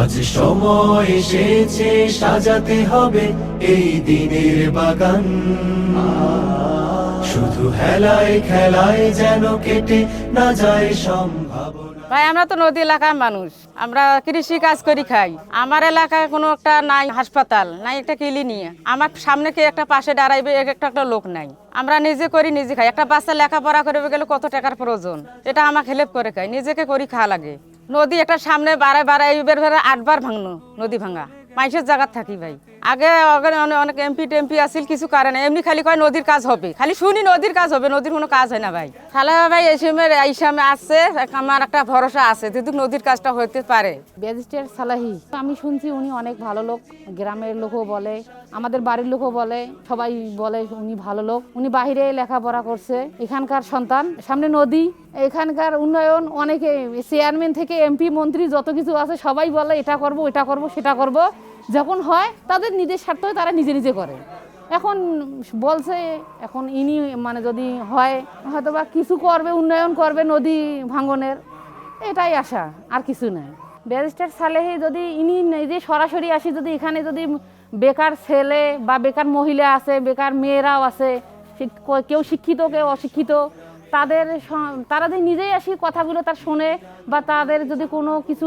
আজ সময় এসেছে, সাজাতে হবে এই দিনের বাগান। শুধু হেলায় খেলায় যেন কেটে না যায় সম্ভাবনা। ভাই, আমরা তো নদী এলাকার মানুষ। আমরা কৃষি কাজ করি খাই। আমার এলাকায় কোনো একটা নাই হাসপাতাল, নাই একটা ক্লিনিক। আমার সামনে কে একটা পাশে দাঁড়াইবে, এক একটা একটা লোক নাই। আমরা নিজে করি, নিজে খাই। একটা বাচ্চা লেখাপড়া করবে গেলে কত টাকার প্রয়োজন? এটা আমাকে হেল্প করে খাই নিজেকে করি খাওয়া লাগে। নদী একটা সামনে বারে বারে এইবার আটবার ভাঙনো নদী ভাঙা। মাইসের জায়গার থাকি ভাই। আগে আগে অনেক- এমপি টেমপি আসিল কিছু করে না এমনি খালি কয় নদীর কাজ হবে। খালি শুনি নদীর কাজ হবে নদীর কোনো কাজ হয় না ভাই। তাহলে ভাই এই সময় এই সময় আসছে আমার একটা ভরসা আছে যদি নদীর কাজটা হইতে পারে। ব্যারিস্টার সালাহি আমি শুনছি উনি অনেক ভালো লোক গ্রামের লোকও বলে আমাদের বাড়ির লোকও বলে সবাই বলে উনি ভালো লোক। উনি বাইরে লেখাপড়া করছে এখানকার সন্তান সামনে নদী এখানকার উন্নয়ন অনেকে চেয়ারম্যান থেকে এমপি মন্ত্রী যত কিছু আছে সবাই বলে এটা করব এটা করব সেটা করব। যখন হয় তাদের নিজের স্বার্থ তারা নিজে নিজে করে। এখন বলছে, এখন ইনি মানে যদি হয় হয়তো বা কিছু করবে, উন্নয়ন করবে নদী ভাঙনের, এটাই আশা, আর কিছু নাই। ব্যারিস্টার সালেহে যদি ইনি নিজে সরাসরি আসি, যদি এখানে যদি বেকার ছেলে বা বেকার মহিলা আছে, বেকার মেয়েরাও আছে কেউ শিক্ষিত, কেউ অশিক্ষিত, তাদের তারা যদি নিজেই আসি কথাগুলো তার শোনে বা তাদের যদি কোনো কিছু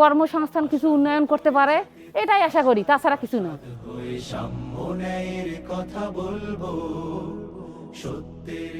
কর্মসংস্থান, কিছু উন্নয়ন করতে পারে এটাই আশা করি তাছাড়া কিছু না। কথা বলব সত্যের